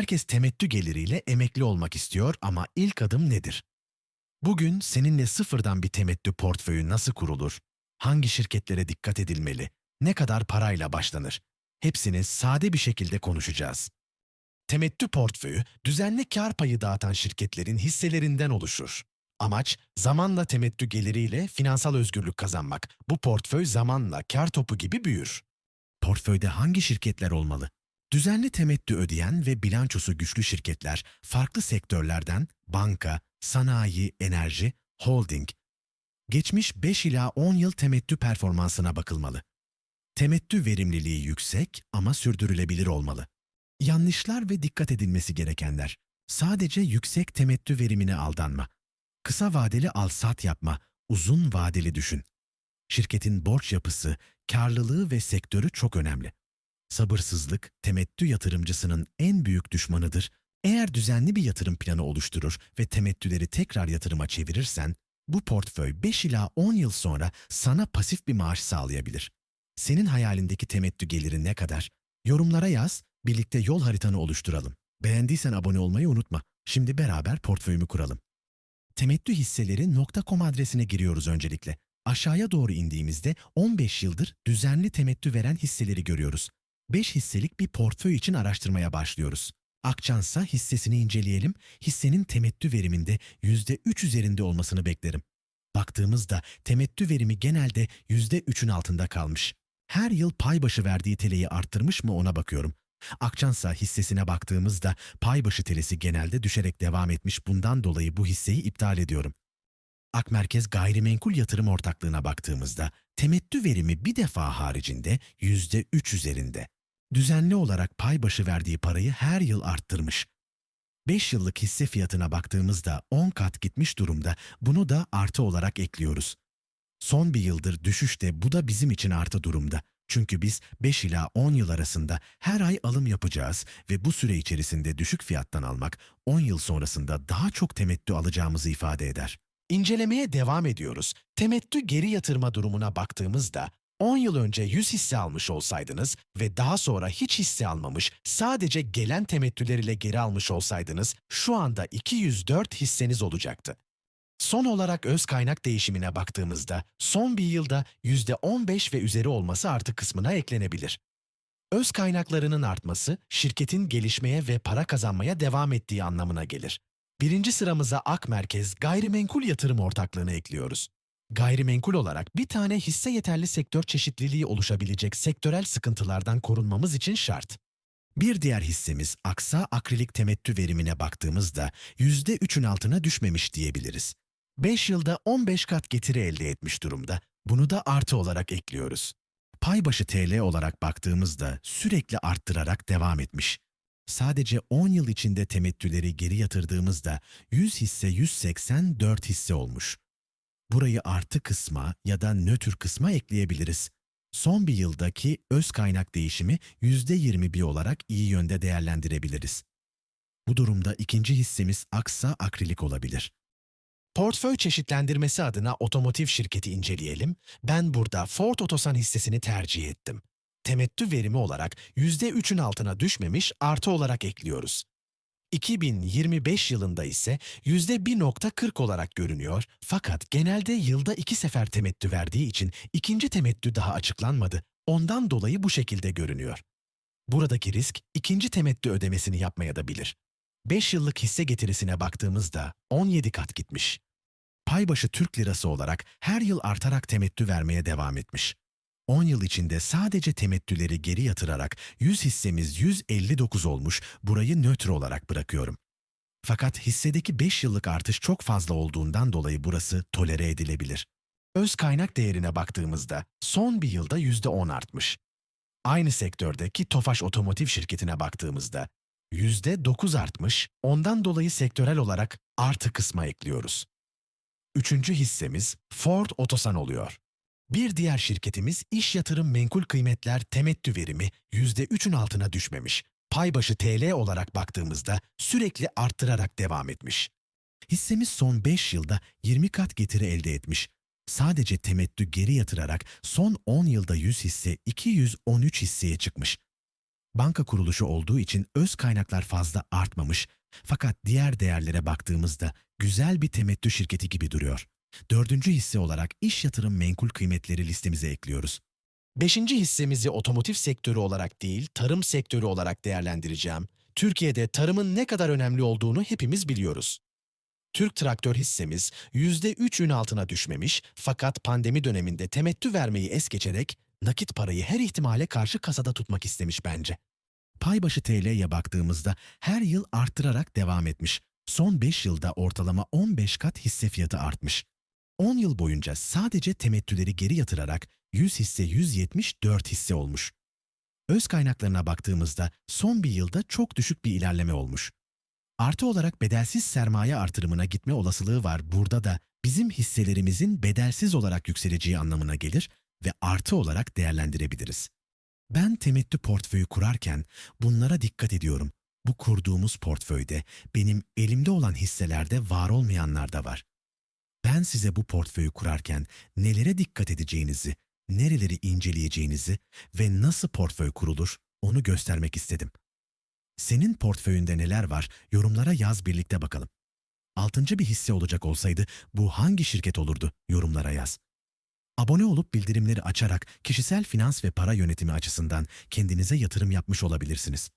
Herkes temettü geliriyle emekli olmak istiyor ama ilk adım nedir? Bugün seninle sıfırdan bir temettü portföyü nasıl kurulur? Hangi şirketlere dikkat edilmeli? Ne kadar parayla başlanır? Hepsini sade bir şekilde konuşacağız. Temettü portföyü, düzenli kar payı dağıtan şirketlerin hisselerinden oluşur. Amaç, zamanla temettü geliriyle finansal özgürlük kazanmak. Bu portföy zamanla kar topu gibi büyür. Portföyde hangi şirketler olmalı? Düzenli temettü ödeyen ve bilançosu güçlü şirketler, farklı sektörlerden banka, sanayi, enerji, holding, geçmiş 5 ila 10 yıl temettü performansına bakılmalı. Temettü verimliliği yüksek ama sürdürülebilir olmalı. Yanlışlar ve dikkat edilmesi gerekenler. Sadece yüksek temettü verimine aldanma. Kısa vadeli al-sat yapma, uzun vadeli düşün. Şirketin borç yapısı, karlılığı ve sektörü çok önemli. Sabırsızlık, temettü yatırımcısının en büyük düşmanıdır. Eğer düzenli bir yatırım planı oluşturur ve temettüleri tekrar yatırıma çevirirsen, bu portföy 5 ila 10 yıl sonra sana pasif bir maaş sağlayabilir. Senin hayalindeki temettü geliri ne kadar? Yorumlara yaz, birlikte yol haritanı oluşturalım. Beğendiysen abone olmayı unutma. Şimdi beraber portföyümü kuralım. Temettü hisseleri.com adresine giriyoruz öncelikle. Aşağıya doğru indiğimizde 15 yıldır düzenli temettü veren hisseleri görüyoruz. 5 hisselik bir portföy için araştırmaya başlıyoruz. Akçansa hissesini inceleyelim. Hissenin temettü veriminde %3 üzerinde olmasını beklerim. Baktığımızda temettü verimi genelde %3'ün altında kalmış. Her yıl pay başı verdiği teleyi arttırmış mı ona bakıyorum. Akçansa hissesine baktığımızda pay başı telesi genelde düşerek devam etmiş bundan dolayı bu hisseyi iptal ediyorum. Akmerkez Gayrimenkul Yatırım Ortaklığı'na baktığımızda temettü verimi bir defa haricinde %3 üzerinde. Düzenli olarak pay başı verdiği parayı her yıl arttırmış. 5 yıllık hisse fiyatına baktığımızda 10 kat gitmiş durumda. Bunu da artı olarak ekliyoruz. Son bir yıldır düşüşte bu da bizim için artı durumda. Çünkü biz 5 ila 10 yıl arasında her ay alım yapacağız ve bu süre içerisinde düşük fiyattan almak 10 yıl sonrasında daha çok temettü alacağımızı ifade eder. İncelemeye devam ediyoruz. Temettü geri yatırma durumuna baktığımızda 10 yıl önce 100 hisse almış olsaydınız ve daha sonra hiç hisse almamış, sadece gelen temettüleriyle geri almış olsaydınız şu anda 204 hisseniz olacaktı. Son olarak öz kaynak değişimine baktığımızda son bir yılda %15 ve üzeri olması artı kısmına eklenebilir. Öz kaynaklarının artması şirketin gelişmeye ve para kazanmaya devam ettiği anlamına gelir. Birinci sıramıza Ak Merkez Gayrimenkul Yatırım Ortaklığı'nı ekliyoruz. Gayrimenkul olarak bir tane hisse yeterli sektör çeşitliliği oluşabilecek sektörel sıkıntılardan korunmamız için şart. Bir diğer hissemiz Aksa Akrilik temettü verimine baktığımızda %3'ün altına düşmemiş diyebiliriz. 5 yılda 15 kat getiri elde etmiş durumda. Bunu da artı olarak ekliyoruz. Paybaşı TL olarak baktığımızda sürekli arttırarak devam etmiş. Sadece 10 yıl içinde temettüleri geri yatırdığımızda 100 hisse 184 hisse olmuş. Burayı artı kısma ya da nötr kısma ekleyebiliriz. Son bir yıldaki öz kaynak değişimi %21 olarak iyi yönde değerlendirebiliriz. Bu durumda ikinci hissemiz Aksa Akrilik olabilir. Portföy çeşitlendirmesi adına otomotiv şirketi inceleyelim. Ben burada Ford Otosan hissesini tercih ettim. Temettü verimi olarak %3'ün altına düşmemiş artı olarak ekliyoruz. 2025 yılında ise %1.40 olarak görünüyor fakat genelde yılda iki sefer temettü verdiği için ikinci temettü daha açıklanmadı. Ondan dolayı bu şekilde görünüyor. Buradaki risk ikinci temettü ödemesini yapmaya da bilir. 5 yıllık hisse getirisine baktığımızda 17 kat gitmiş. Paybaşı Türk lirası olarak her yıl artarak temettü vermeye devam etmiş. 10 yıl içinde sadece temettüleri geri yatırarak 100 hissemiz 159 olmuş, burayı nötr olarak bırakıyorum. Fakat hissedeki 5 yıllık artış çok fazla olduğundan dolayı burası tolere edilebilir. Öz kaynak değerine baktığımızda son bir yılda %10 artmış. Aynı sektördeki Tofaş Otomotiv şirketine baktığımızda %9 artmış, ondan dolayı sektörel olarak artı kısma ekliyoruz. Üçüncü hissemiz Ford Otosan oluyor. Bir diğer şirketimiz iş yatırım menkul kıymetler temettü verimi %3'ün altına düşmemiş. Paybaşı TL olarak baktığımızda sürekli arttırarak devam etmiş. Hissemiz son 5 yılda 20 kat getiri elde etmiş. Sadece temettü geri yatırarak son 10 yılda 100 hisse 213 hisseye çıkmış. Banka kuruluşu olduğu için öz kaynaklar fazla artmamış fakat diğer değerlere baktığımızda güzel bir temettü şirketi gibi duruyor. Dördüncü hisse olarak iş yatırım menkul kıymetleri listemize ekliyoruz. Beşinci hissemizi otomotiv sektörü olarak değil, tarım sektörü olarak değerlendireceğim. Türkiye'de tarımın ne kadar önemli olduğunu hepimiz biliyoruz. Türk Traktör hissemiz %3'ün altına düşmemiş fakat pandemi döneminde temettü vermeyi es geçerek nakit parayı her ihtimale karşı kasada tutmak istemiş bence. Paybaşı TL'ye baktığımızda her yıl arttırarak devam etmiş. Son 5 yılda ortalama 15 kat hisse fiyatı artmış. 10 yıl boyunca sadece temettüleri geri yatırarak 100 hisse 174 hisse olmuş. Öz kaynaklarına baktığımızda son bir yılda çok düşük bir ilerleme olmuş. Artı olarak bedelsiz sermaye artırımına gitme olasılığı var. Burada da bizim hisselerimizin bedelsiz olarak yükseleceği anlamına gelir ve artı olarak değerlendirebiliriz. Ben temettü portföyü kurarken bunlara dikkat ediyorum. Bu kurduğumuz portföyde benim elimde olan hisselerde var olmayanlar da var. Ben size bu portföyü kurarken nelere dikkat edeceğinizi, nereleri inceleyeceğinizi ve nasıl portföy kurulur onu göstermek istedim. Senin portföyünde neler var yorumlara yaz birlikte bakalım. Altıncı bir hisse olacak olsaydı bu hangi şirket olurdu yorumlara yaz. Abone olup bildirimleri açarak kişisel finans ve para yönetimi açısından kendinize yatırım yapmış olabilirsiniz.